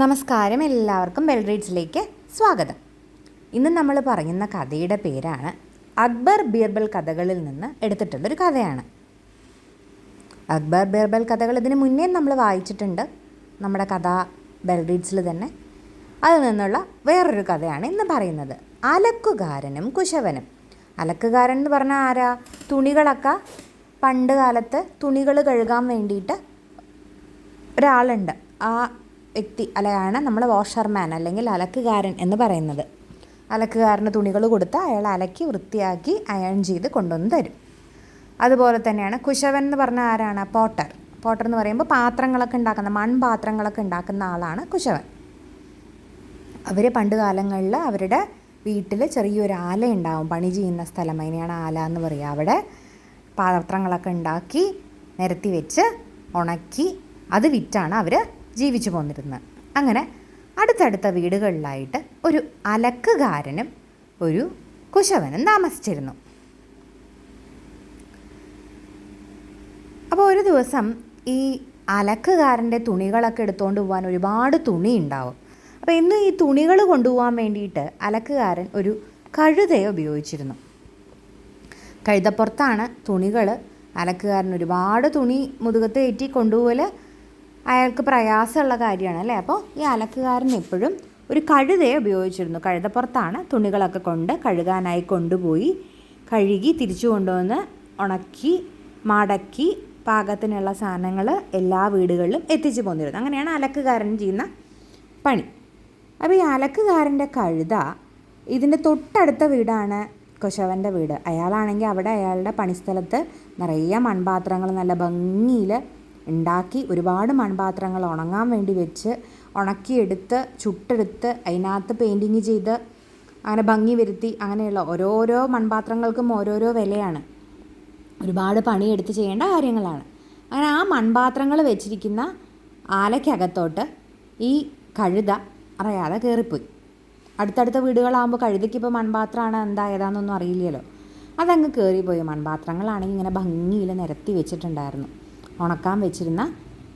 നമസ്കാരം എല്ലാവർക്കും ബെൽ റീഡ്സിലേക്ക് സ്വാഗതം. ഇന്ന് നമ്മൾ പറയുന്ന കഥയുടെ പേരാണ് അക്ബർ ബീർബൽ കഥകളിൽ നിന്ന് എടുത്തിട്ടുള്ളൊരു കഥയാണ്. അക്ബർ ബീർബൽ കഥകൾ ഇതിന് മുന്നേ നമ്മൾ വായിച്ചിട്ടുണ്ട്. നമ്മുടെ കഥ ബെൽ റീഡ്സിൽ തന്നെ. അതിൽ നിന്നുള്ള വേറൊരു കഥയാണ് ഇന്ന് പറയുന്നത്. അലക്കുകാരനും കുശവനും. അലക്കുകാരൻ എന്ന് പറഞ്ഞാൽ ആരാ? തുണികളൊക്കെ പണ്ട് കാലത്ത് തുണികൾ കഴുകാൻ വേണ്ടിയിട്ട് ഒരാളുണ്ട്. ആ വ്യക്തി അല്ലയാണ് നമ്മൾ വാഷർമാൻ അല്ലെങ്കിൽ അലക്കുകാരൻ എന്ന് പറയുന്നത്. അലക്കുകാരന് തുണികൾ കൊടുത്ത് അയാൾ അലക്കി വൃത്തിയാക്കി അയൺ ചെയ്ത് കൊണ്ടുവന്ന് തരും. അതുപോലെ തന്നെയാണ് കുശവൻ എന്ന് പറഞ്ഞ ആരാണ്? പോട്ടർ. പോട്ടർ എന്ന് പറയുമ്പോൾ പാത്രങ്ങളൊക്കെ ഉണ്ടാക്കുന്ന മൺപാത്രങ്ങളൊക്കെ ഉണ്ടാക്കുന്ന ആളാണ് കുശവൻ. അവർ പണ്ട് കാലങ്ങളിൽ അവരുടെ വീട്ടിൽ ചെറിയൊരു ആല ഉണ്ടാവും പണി ചെയ്യുന്ന സ്ഥലം. അതിനെയാണ് ആല എന്ന് പറയുക അവിടെ പാത്രങ്ങളൊക്കെ ഉണ്ടാക്കി നിരത്തി വെച്ച് ഉണക്കി അത് വിറ്റാണ് അവർ ജീവിച്ചു പോന്നിരുന്നത് അങ്ങനെ അടുത്തടുത്ത വീടുകളിലായിട്ട് ഒരു അലക്കുകാരനും ഒരു കുശവനും താമസിച്ചിരുന്നു. അപ്പോൾ ഒരു ദിവസം ഈ അലക്കുകാരന്റെ തുണികളൊക്കെ എടുത്തുകൊണ്ട് പോകാൻ ഒരുപാട് തുണി ഉണ്ടാവും അപ്പോൾ ഇന്ന് ഈ തുണികൾ കൊണ്ടുപോകാൻ വേണ്ടിയിട്ട് അലക്കുകാരൻ ഒരു കഴുതയെ ഉപയോഗിച്ചിരുന്നു. കഴുതപ്പുറത്താണ് തുണികൾ അലക്കുകാരൻ ഒരുപാട് തുണി മുതുകത്ത് കയറ്റി കൊണ്ടുപോകൽ അയാൾക്ക് പ്രയാസമുള്ള കാര്യമാണ് അല്ലേ? അപ്പോൾ ഈ അലക്കുകാരൻ എപ്പോഴും ഒരു കഴുതയെ ഉപയോഗിച്ചിരുന്നു. കഴുതപ്പുറത്താണ് തുണികളൊക്കെ കൊണ്ട് കഴുകാനായി കൊണ്ടുപോയി. കഴുകി തിരിച്ചു കൊണ്ടുവന്ന് ഉണക്കി മടക്കി പാകത്തിനുള്ള സാധനങ്ങൾ എല്ലാ വീടുകളിലും എത്തിച്ചു പോന്നിരുന്നു. അങ്ങനെയാണ് അലക്കുകാരൻ ചെയ്യുന്ന പണി. അപ്പോൾ ഈ അലക്കുകാരന്റെ കഴുത ഇതിന്റെ തൊട്ടടുത്ത വീടാണ് കുശവന്റെ വീട്. അയാളാണെങ്കിൽ അവിടെ അയാളുടെ പണിസ്ഥലത്ത് നിറയെ മൺപാത്രങ്ങൾ നല്ല ഭംഗിയിൽ ഉണ്ടാക്കി ഒരുപാട് മൺപാത്രങ്ങൾ ഉണങ്ങാൻ വേണ്ടി വെച്ച് ഉണക്കിയെടുത്ത് ചുട്ടെടുത്ത് അതിനകത്ത് പെയിന്റിങ് ചെയ്ത് അങ്ങനെ ഭംഗി വരുത്തി അങ്ങനെയുള്ള ഓരോരോ മൺപാത്രങ്ങൾക്കും ഓരോരോ വിലയാണ്. ഒരുപാട് പണിയെടുത്ത് ചെയ്യേണ്ട കാര്യങ്ങളാണ്. അങ്ങനെ ആ മൺപാത്രങ്ങൾ വെച്ചിരിക്കുന്ന ആലയ്ക്കകത്തോട്ട് ഈ കഴുത അറിയാതെ കയറിപ്പോയി. അടുത്തടുത്ത വീടുകളാകുമ്പോൾ കഴുതയ്ക്ക് ഇപ്പോൾ മൺപാത്രമാണ് എന്താ ഏതാണെന്നൊന്നും അറിയില്ലല്ലോ. അതങ്ങ് കയറിപ്പോയി. മൺപാത്രങ്ങളാണെങ്കിൽ ഇങ്ങനെ ഭംഗിയിൽ നിരത്തി വെച്ചിട്ടുണ്ടായിരുന്നു. ഉണക്കാൻ വെച്ചിരുന്ന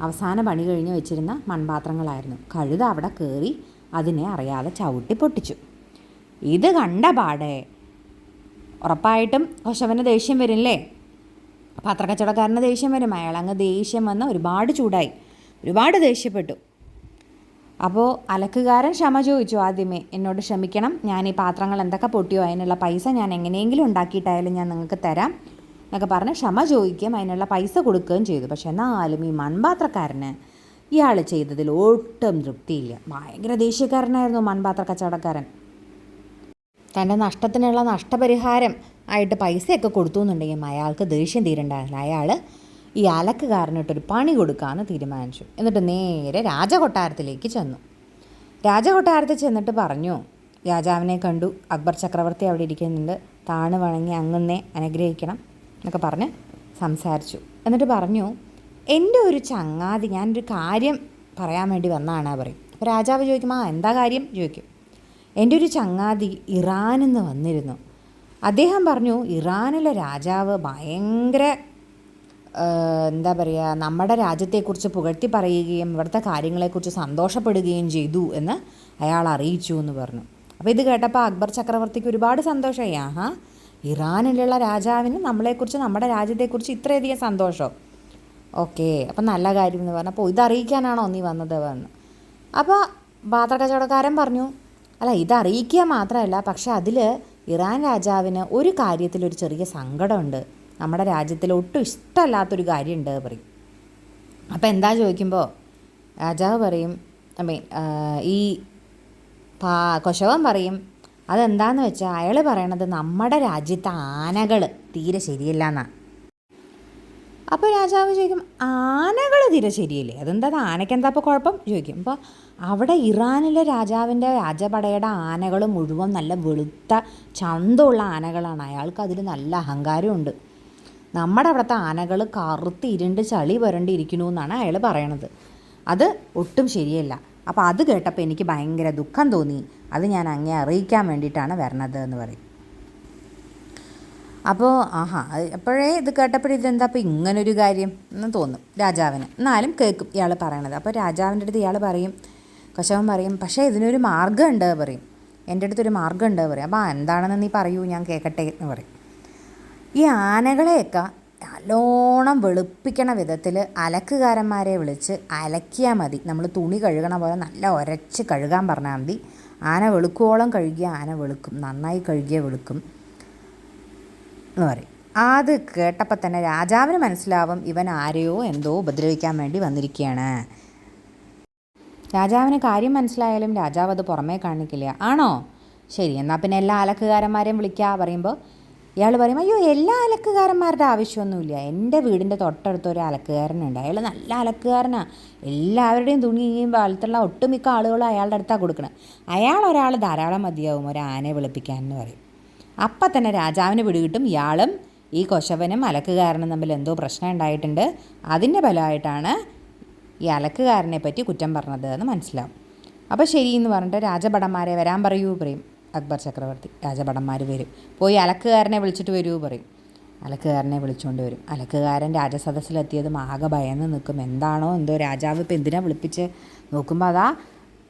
അവസാന പണി കഴിഞ്ഞ് വെച്ചിരുന്ന മൺപാത്രങ്ങളായിരുന്നു. കഴുത അവിടെ കയറി അതിനെ അറിയാതെ ചവിട്ടി പൊട്ടിച്ചു. ഇത് കണ്ട പാടെ ഉറപ്പായിട്ടും കൊശവന് ദേഷ്യം വരില്ലേ? പത്രക്കച്ചവടക്കാരന് ദേഷ്യം വരും. അയാൾ അങ്ങ് ദേഷ്യം വന്ന് ഒരുപാട് ചൂടായി. ഒരുപാട് ദേഷ്യപ്പെട്ടു. അപ്പോൾ അലക്കുകാരൻ ക്ഷമ ചോദിച്ചു ആദ്യമേ എന്നോട് ക്ഷമിക്കണം. ഞാൻ ഈ പാത്രങ്ങൾ എന്തൊക്കെ പൊട്ടിയോ? അതിനുള്ള പൈസ ഞാൻ എങ്ങനെയെങ്കിലും ഉണ്ടാക്കിയിട്ടായാലും ഞാൻ നിങ്ങൾക്ക് തരാം. എന്നൊക്കെ പറഞ്ഞ് ക്ഷമ ചോദിക്കുകയും അതിനുള്ള പൈസ കൊടുക്കുകയും ചെയ്തു. പക്ഷെ എന്നാലും ഈ മൺപാത്രക്കാരന് ഇയാൾ ചെയ്തതിൽ ഒട്ടും തൃപ്തിയില്ല. ഭയങ്കര ദേഷ്യക്കാരനായിരുന്നു മൺപാത്ര കച്ചവടക്കാരൻ. തന്റെ നഷ്ടത്തിനുള്ള നഷ്ടപരിഹാരം ആയിട്ട് പൈസയൊക്കെ കൊടുത്തു എന്നുണ്ടെങ്കിൽ അയാൾക്ക് ദേഷ്യം തീരണ്ടായിരുന്നു. അയാൾ ഈ അലക്കുകാരനിട്ടൊരു പണി കൊടുക്കാമെന്ന് തീരുമാനിച്ചു. എന്നിട്ട് നേരെ രാജകൊട്ടാരത്തിലേക്ക് ചെന്നു. രാജകൊട്ടാരത്തിൽ ചെന്നിട്ട് പറഞ്ഞു രാജാവിനെ കണ്ടു. അക്ബർ ചക്രവർത്തി അവിടെ ഇരിക്കുന്നുണ്ട്. താണു വണങ്ങി അങ്ങുന്നേ അനുഗ്രഹിക്കണം. എന്നൊക്കെ പറഞ്ഞ് സംസാരിച്ചു. എന്നിട്ട് പറഞ്ഞു എന്റെ ഒരു ചങ്ങാതി ഞാനൊരു കാര്യം പറയാൻ വേണ്ടി വന്നാണ് പറയും. അപ്പോൾ രാജാവ് ചോദിക്കും ആ എന്താ കാര്യം? ചോദിക്കും. എന്റെ ഒരു ചങ്ങാതി ഇറാനിൽ നിന്ന് വന്നിരുന്നു. അദ്ദേഹം പറഞ്ഞു ഇറാനിലെ രാജാവ് ഭയങ്കര എന്താ പറയുക നമ്മുടെ രാജ്യത്തെക്കുറിച്ച് പുകഴ്ത്തി പറയുകയും ഇവിടുത്തെ കാര്യങ്ങളെക്കുറിച്ച് സന്തോഷപ്പെടുകയും ചെയ്തു എന്ന് അയാൾ അറിയിച്ചു എന്ന് പറഞ്ഞു. അപ്പോൾ ഇത് കേട്ടപ്പോൾ അക്ബർ ചക്രവർത്തിക്ക് ഒരുപാട് സന്തോഷമായി. ആഹാ ഇറാനിലുള്ള രാജാവിന് നമ്മളെക്കുറിച്ച് നമ്മുടെ രാജ്യത്തെക്കുറിച്ച് ഇത്രയധികം സന്തോഷം. ഓക്കെ അപ്പം നല്ല കാര്യം എന്ന് പറഞ്ഞു. അപ്പോൾ ഇതറിയിക്കാനാണോ നീ വന്നത് വന്ന് അപ്പോൾ പാത്ര കച്ചവടക്കാരൻ പറഞ്ഞു അല്ല ഇതറിയിക്കുക മാത്രമല്ല പക്ഷെ അതിൽ ഇറാൻ രാജാവിന് ഒരു കാര്യത്തിൽ ഒരു ചെറിയ സങ്കടമുണ്ട്. നമ്മുടെ രാജ്യത്തിൽ ഒട്ടും ഇഷ്ടമല്ലാത്തൊരു കാര്യമുണ്ട് പറയും. അപ്പോൾ എന്താ ചോദിക്കുമ്പോൾ രാജാവ് പറയും ഐ മീൻ ഈ പാ കൊശവൻ പറയും അതെന്താന്ന് വെച്ചാൽ അയാൾ പറയണത് നമ്മുടെ രാജ്യത്തെ ആനകൾ തീരെ ശരിയല്ല എന്നാണ് അപ്പോൾ രാജാവ് ചോദിക്കും ആനകൾ തീരെ ശരിയല്ലേ? അതെന്താ ആനയ്ക്ക് എന്താ ഇപ്പോൾ കുഴപ്പം? ചോദിക്കും. അപ്പോൾ അവിടെ ഇറാനിലെ രാജാവിന്റെ രാജപടയുടെ ആനകൾ മുഴുവൻ നല്ല വെളുത്ത ചന്തമുള്ള ആനകളാണ്. അയാൾക്ക് അതിൽ നല്ല അഹങ്കാരമുണ്ട് നമ്മുടെ അവിടുത്തെ ആനകൾ കറുത്ത് ഇരുണ്ട് ചളി പുരണ്ടിരിക്കണു എന്നാണ് അയാൾ പറയണത്. അത് ഒട്ടും ശരിയല്ല. അപ്പോൾ അത് കേട്ടപ്പോൾ എനിക്ക് ഭയങ്കര ദുഃഖം തോന്നി. അത് ഞാൻ അങ്ങേ അറിയിക്കാൻ വേണ്ടിയിട്ടാണ് വരണത് എന്ന് പറയും. അപ്പോൾ ആഹാ എപ്പോഴേ ഇത് കേട്ടപ്പോഴേ ഇതെന്താ? അപ്പോൾ ഇങ്ങനൊരു കാര്യം എന്ന് തോന്നും രാജാവിന്. എന്നാലും കേൾക്കും ഇയാൾ പറയണത്. അപ്പോൾ രാജാവിന്റെ അടുത്ത് ഇയാൾ പറയും കശവൻ പറയും പക്ഷേ ഇതിനൊരു മാർഗമുണ്ട് പറയും. എന്റെ അടുത്തൊരു മാർഗമുണ്ട് പറയും. അപ്പോൾ എന്താണെന്ന് നീ പറയൂ ഞാൻ കേൾക്കട്ടെ എന്ന് പറയും. ഈ ആനകളെയൊക്കെ നല്ലോണം വെളുപ്പിക്കണ വിധത്തിൽ അലക്കുകാരന്മാരെ വിളിച്ച് അലക്കിയാൽ മതി. നമ്മൾ തുണി കഴുകണ പോലെ നല്ല ഒരച്ച് കഴുകാൻ പറഞ്ഞാൽ മതി. ആന വെളുക്കുവോളം കഴുകിയ ആന വെളുക്കും. നന്നായി കഴുകിയ വെളുക്കും എന്ന് പറയും. അത് കേട്ടപ്പോൾ തന്നെ രാജാവിന് മനസ്സിലാവും ഇവൻ ആരെയോ എന്തോ ഉപദ്രവിക്കാൻ വേണ്ടി വന്നിരിക്കുകയാണ് രാജാവിന് കാര്യം മനസ്സിലായാലും രാജാവ് അത് പുറമേ കാണിക്കില്ല. ആണോ? ശരി എന്നാൽ പിന്നെ എല്ലാ അലക്കുകാരന്മാരെയും വിളിക്കുക പറയുമ്പോൾ ഇയാൾ പറയും അയ്യോ എല്ലാ അലക്കുകാരന്മാരുടെ ആവശ്യമൊന്നുമില്ല. എന്റെ വീടിന്റെ തൊട്ടടുത്ത് ഒരു അലക്കുകാരനുണ്ട്. അയാൾ നല്ല അലക്കുകാരനാണ് എല്ലാവരുടെയും തുണിയും കാലത്തുള്ള ഒട്ടുമിക്ക ആളുകളും അയാളുടെ അടുത്താണ് കൊടുക്കണം. അയാൾ ഒരാൾ ധാരാളം മതിയാവും ഒരു ആനയെ വെളുപ്പിക്കാൻ എന്ന് പറയും. അപ്പം തന്നെ രാജാവിന് പിടികിട്ടും ഇയാളും ഈ കൊശവനും അലക്കുകാരനും തമ്മിൽ എന്തോ പ്രശ്നം ഉണ്ടായിട്ടുണ്ട്. അതിന്റെ ഫലമായിട്ടാണ് ഈ അലക്കുകാരനെ പറ്റി കുറ്റം പറഞ്ഞത് എന്ന് മനസ്സിലാവും. അപ്പോൾ ശരി എന്ന് പറഞ്ഞിട്ട് രാജഭടന്മാരെ വരാൻ പറയൂ പറയും. അക്ബർ ചക്രവർത്തി രാജഭടന്മാർ വരും. പോയി അലക്കുകാരനെ വിളിച്ചിട്ട് വരൂ പറയും. അലക്കുകാരനെ വിളിച്ചുകൊണ്ട് വരും. അലക്കുകാരൻ രാജസദസ്സിലെത്തിയതും ആകെ ഭയന്ന് നിൽക്കും എന്താണോ എന്തോ രാജാവ് ഇപ്പം എന്തിനാ വിളിപ്പിച്ച്? നോക്കുമ്പോൾ അതാ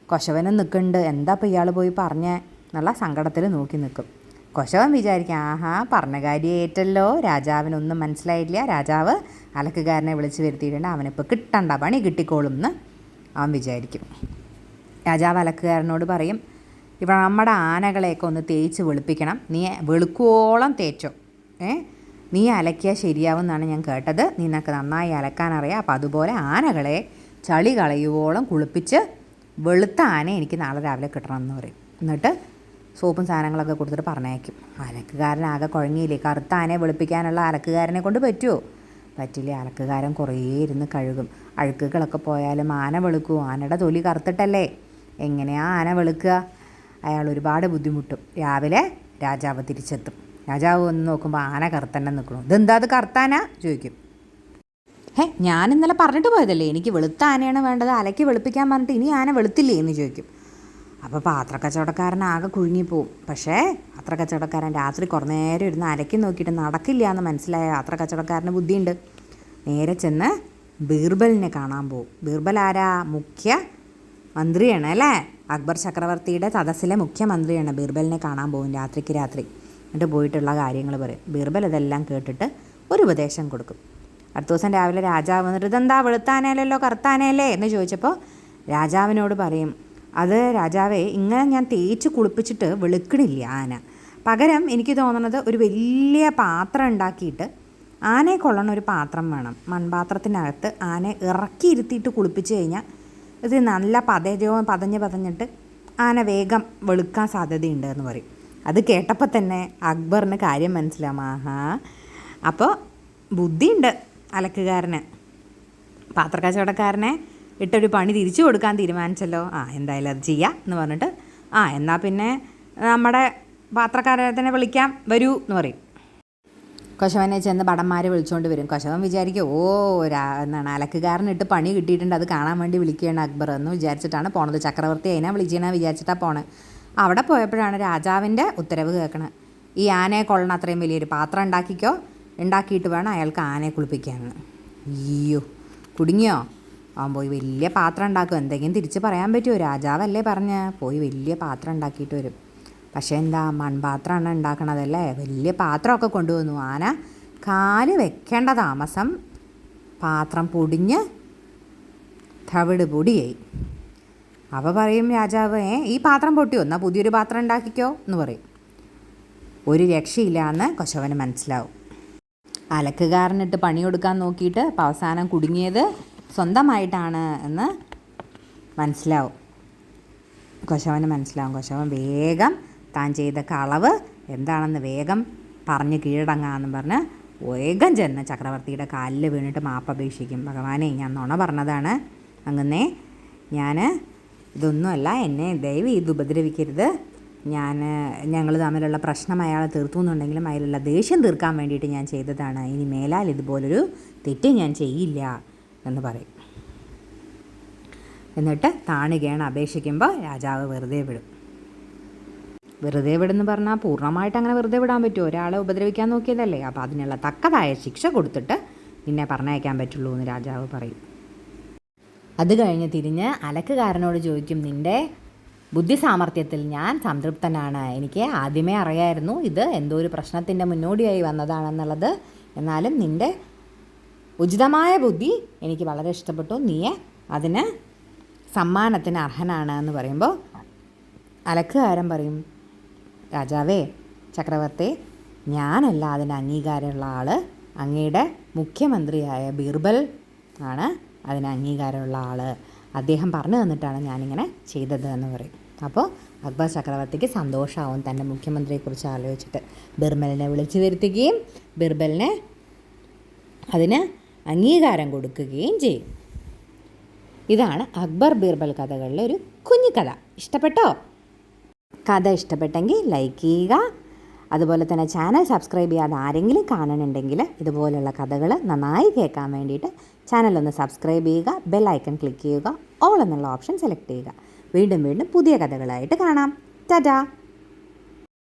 കൊശവനും നിൽക്കുന്നുണ്ട് എന്താ ഇപ്പോൾ ഇയാൾ പോയി പറഞ്ഞ? എന്നുള്ള സങ്കടത്തിൽ നോക്കി നിൽക്കും കൊശവൻ വിചാരിക്കും ആഹാ പറഞ്ഞ കാര്യം ഏറ്റല്ലോ രാജാവിനൊന്നും മനസ്സിലായില്ല. രാജാവ് അലക്കുകാരനെ വിളിച്ച് വരുത്തിയിട്ടുണ്ട്. അവനിപ്പോൾ കിട്ടണ്ട പണി കിട്ടിക്കോളും എന്ന് അവൻ വിചാരിക്കും. രാജാവ് അലക്കുകാരനോട് പറയും ഇവിടെ നമ്മുടെ ആനകളെയൊക്കെ ഒന്ന് തേച്ച് വെളുപ്പിക്കണം. നീ വെളുക്കുവോളം തേച്ചോ. ഏ? നീ അലക്കിയാൽ ശരിയാവുമെന്നാണ് ഞാൻ കേട്ടത്. നിനക്ക് നന്നായി അലക്കാൻ അറിയാം. അപ്പോൾ അതുപോലെ ആനകളെ ചളി കളയുവോളം കുളിപ്പിച്ച് വെളുത്ത ആന എനിക്ക് നാളെ രാവിലെ കിട്ടണം എന്ന് പറയും. എന്നിട്ട് സോപ്പും സാധനങ്ങളൊക്കെ കൊടുത്തിട്ട് പറഞ്ഞേക്കും അലക്കുകാരനാകെ കുഴങ്ങിയില്ലേ? കറുത്ത ആനയെ വെളുപ്പിക്കാനുള്ള അലക്കുകാരനെ കൊണ്ട് പറ്റുമോ പറ്റില്ല. അലക്കുകാരൻ കുറേ ഇരുന്ന് കഴുകും. അഴുക്കുകളൊക്കെ പോയാലും ആന വെളുക്കും. ആനയുടെ തൊലി കറുത്തിട്ടല്ലേ? എങ്ങനെയാ ആന വെളുക്കുക? അയാൾ ഒരുപാട് ബുദ്ധിമുട്ടും. രാവിലെ രാജാവ് തിരിച്ചെത്തും. രാജാവ് വന്ന് നോക്കുമ്പോൾ ആന കറുത്തന്നെ നിൽക്കണം ഇതെന്താ അത് കറുത്താനാ? ചോദിക്കും. ഹേ ഞാൻ ഇന്നലെ പറഞ്ഞിട്ട് പോയതല്ലേ? എനിക്ക് വെളുത്ത ആനയാണ് വേണ്ടത്. അലക്കി വെളുപ്പിക്കാൻ പറഞ്ഞിട്ട് ഇനി ആന വെളുത്തില്ലേ? എന്ന് ചോദിക്കും. അപ്പോൾ പാത്രക്കച്ചവടക്കാരൻ ആകെ കുഴുങ്ങിപ്പോവും. പക്ഷേ പാത്രക്കച്ചവടക്കാരൻ രാത്രി കുറേ നേരം ഇരുന്ന് അലക്കി നോക്കിയിട്ട് നടക്കില്ല എന്ന് മനസ്സിലായ പാത്രക്കച്ചവടക്കാരന് ബുദ്ധിയുണ്ട്. നേരെ ചെന്ന് ബീർബലിനെ കാണാൻ പോവും. ബീർബൽ ആരാ? മുഖ്യ മന്ത്രിയാണ് അല്ലേ? അക്ബർ ചക്രവർത്തിയുടെ തദസിലെ മുഖ്യമന്ത്രിയാണ് ബീർബലിനെ കാണാൻ പോകും രാത്രിക്ക് രാത്രി. എന്നിട്ട് പോയിട്ടുള്ള കാര്യങ്ങൾ പറയും. ബീർബൽ ഇതെല്ലാം കേട്ടിട്ട് ഒരു ഉപദേശം കൊടുക്കും. അടുത്ത ദിവസം രാവിലെ രാജാവ് വന്നിട്ട് ഇതെന്താ വെളുത്താനേലല്ലോ കറുത്താനേലേ? എന്ന് ചോദിച്ചപ്പോൾ രാജാവിനോട് പറയും അത് രാജാവേ ഇങ്ങനെ ഞാൻ തേച്ച് കുളിപ്പിച്ചിട്ട് വെളുക്കണില്ല ആന. പകരം എനിക്ക് തോന്നുന്നത് ഒരു വലിയ പാത്രം ഉണ്ടാക്കിയിട്ട് ആനയെ കൊള്ളണ ഒരു പാത്രം വേണം. മൺപാത്രത്തിനകത്ത് ആനയെ ഇറക്കി ഇരുത്തിയിട്ട് കുളിപ്പിച്ച് കഴിഞ്ഞാൽ ഇത് നല്ല പതയോ പതഞ്ഞ് പതഞ്ഞിട്ട് ആന വേഗം വെളുക്കാൻ സാധ്യതയുണ്ട് എന്ന് പറയും. അത് കേട്ടപ്പോൾ തന്നെ അക്ബറിന് കാര്യം മനസ്സിലാവും. ആഹാ. അപ്പോൾ ബുദ്ധിയുണ്ട് അലക്കുകാരന്. പാത്രക്കച്ചവടക്കാരനെ ഇട്ടൊരു പണി തിരിച്ചു കൊടുക്കാൻ തീരുമാനിച്ചല്ലോ. ആ എന്തായാലും അത് ചെയ്യാം എന്ന് പറഞ്ഞിട്ട് ആ എന്നാൽ പിന്നെ നമ്മുടെ പാത്രക്കാരനെ തന്നെ വിളിക്കാം വരൂ എന്ന് പറയും. കൊശവനെ ചെന്ന് ഭടന്മാരെ വിളിച്ചുകൊണ്ട് വരും. കശവൻ വിചാരിക്കും ഓ എന്താണ് അലക്കുകാരനിട്ട് പണി കിട്ടിയിട്ടുണ്ട് അത് കാണാൻ വേണ്ടി വിളിക്കുകയാണ് അക്ബർ എന്ന് വിചാരിച്ചിട്ടാണ് പോണത്. ചക്രവർത്തി അതിനാ വിളിച്ചതിനാ വിചാരിച്ചിട്ടാണ് പോണത് അവിടെ പോയപ്പോഴാണ് രാജാവിന്റെ ഉത്തരവ് കേൾക്കണത് ഈ ആനയെ കൊള്ളണ അത്രയും വലിയൊരു പാത്രം ഉണ്ടാക്കിക്കോ ഉണ്ടാക്കിയിട്ട് വേണം അയാൾക്ക് ആനയെ കുളിപ്പിക്കാമെന്ന് അയ്യോ കുടുങ്ങിയോ? അവൻ പോയി വലിയ പാത്രം ഉണ്ടാക്കും എന്തെങ്കിലും തിരിച്ച് പറയാൻ പറ്റുമോ? രാജാവല്ലേ പറഞ്ഞ് പോയി വലിയ പാത്രം ഉണ്ടാക്കിയിട്ട് വരും. പക്ഷേ എന്താ മൺപാത്രമാണ് ഉണ്ടാക്കണതല്ലേ? വലിയ പാത്രമൊക്കെ കൊണ്ടുവന്നു. ആന കാൽ വെക്കേണ്ട താമസം പാത്രം പൊടിഞ്ഞ് തവിട് പൊടിയായി. അവ പറയും രാജാവ് ഏ ഈ പാത്രം പൊട്ടി എന്നാൽ പുതിയൊരു പാത്രം ഉണ്ടാക്കിക്കോ എന്ന് പറയും. ഒരു രക്ഷയില്ല എന്ന് കൊശവന് മനസ്സിലാവും. അലക്കുകാരനിട്ട് പണി കൊടുക്കാൻ നോക്കിയിട്ട് അവസാനം കുടുങ്ങിയത് സ്വന്തമായിട്ടാണ് എന്ന് മനസ്സിലാവും. കൊശവന് മനസ്സിലാവും. കൊശവൻ വേഗം താൻ ചെയ്ത കളവ് എന്താണെന്ന് വേഗം പറഞ്ഞ് കീഴടങ്ങാമെന്ന് പറഞ്ഞ് വേഗം ചെന്ന് ചക്രവർത്തിയുടെ കാലിൽ വീണിട്ട് മാപ്പപേക്ഷിക്കും ഭഗവാനെ ഞാൻ നുണ പറഞ്ഞതാണ്. അങ്ങനേ ഞാൻ ഇതൊന്നുമല്ല എന്നെ ദയവ് ഇത് ഉപദ്രവിക്കരുത്. ഞാൻ ഞങ്ങൾ തമ്മിലുള്ള പ്രശ്നം അയാൾ തീർത്തു എന്നുണ്ടെങ്കിലും അയാളുള്ള ദേഷ്യം തീർക്കാൻ വേണ്ടിയിട്ട് ഞാൻ ചെയ്തതാണ്. ഇനി മേലാൽ ഇതുപോലൊരു തെറ്റ് ഞാൻ ചെയ്യില്ല എന്ന് പറയും. എന്നിട്ട് താണുകയാണ് അപേക്ഷിക്കുമ്പോൾ രാജാവ് വെറുതെ വിടും. വെറുതെ വിടുന്ന് പറഞ്ഞാൽ പൂർണമായിട്ട് അങ്ങനെ വെറുതെ വിടാൻ പറ്റുമോ? ഒരാളെ ഉപദ്രവിക്കാൻ നോക്കിയതല്ലേ. അപ്പോൾ അതിനുള്ള തക്കതായ ശിക്ഷ കൊടുത്തിട്ട് നിന്നെ പറഞ്ഞയക്കാൻ പറ്റുള്ളൂ എന്ന് രാജാവ് പറയും. അത് കഴിഞ്ഞ് തിരിഞ്ഞ് അലക്കുകാരനോട് ചോദിക്കും നിന്റെ ബുദ്ധി സാമർഥ്യത്തിൽ ഞാൻ സംതൃപ്തനാണ്. എനിക്ക് ആദ്യമേ അറിയായിരുന്നു ഇത് എന്തോ ഒരു പ്രശ്നത്തിന്റെ മുന്നോടിയായി വന്നതാണെന്നുള്ളത്. എന്നാലും നിന്റെ ഉചിതമായ ബുദ്ധി എനിക്ക് വളരെ ഇഷ്ടപ്പെട്ടു. നീയെ അതിന് സമ്മാനത്തിന് അർഹനാണ് എന്ന് പറയുമ്പോൾ അലക്കുകാരൻ പറയും രാജാവേ ചക്രവർത്തി ഞാനല്ല അതിന് അംഗീകാരമുള്ള ആൾ അങ്ങയുടെ മുഖ്യമന്ത്രിയായ ബീർബൽ ആണ് അതിന് അംഗീകാരമുള്ള ആൾ അദ്ദേഹം പറഞ്ഞു തന്നിട്ടാണ് ഞാനിങ്ങനെ ചെയ്തത് എന്ന് പറയും. അപ്പോൾ അക്ബർ ചക്രവർത്തിക്ക് സന്തോഷമാവും തന്റെ മുഖ്യമന്ത്രിയെക്കുറിച്ച് ആലോചിച്ചിട്ട്. ബിർബലിനെ വിളിച്ചു വരുത്തുകയും ബിർബലിനെ അതിന് അംഗീകാരം കൊടുക്കുകയും ചെയ്യും. ഇതാണ് അക്ബർ ബീർബൽ കഥകളിലെ ഒരു കുഞ്ഞു കഥ ഇഷ്ടപ്പെട്ടോ? കഥ ഇഷ്ടപ്പെട്ടെങ്കിൽ ലൈക്ക് ചെയ്യുക. അതുപോലെ തന്നെ ചാനൽ സബ്സ്ക്രൈബ് ചെയ്യാതെ ആരെങ്കിലും കാണുന്നുണ്ടെങ്കിൽ ഇതുപോലുള്ള കഥകൾ നന്നായി കേൾക്കാൻ വേണ്ടിയിട്ട് ചാനലൊന്ന് സബ്സ്ക്രൈബ് ചെയ്യുക ബെൽ ഐക്കൺ ക്ലിക്ക് ചെയ്യുക ഓൾ എന്നുള്ള ഓപ്ഷൻ സെലക്ട് ചെയ്യുക. വീണ്ടും വീണ്ടും പുതിയ കഥകളായിട്ട് കാണാം. ടാറ്റാ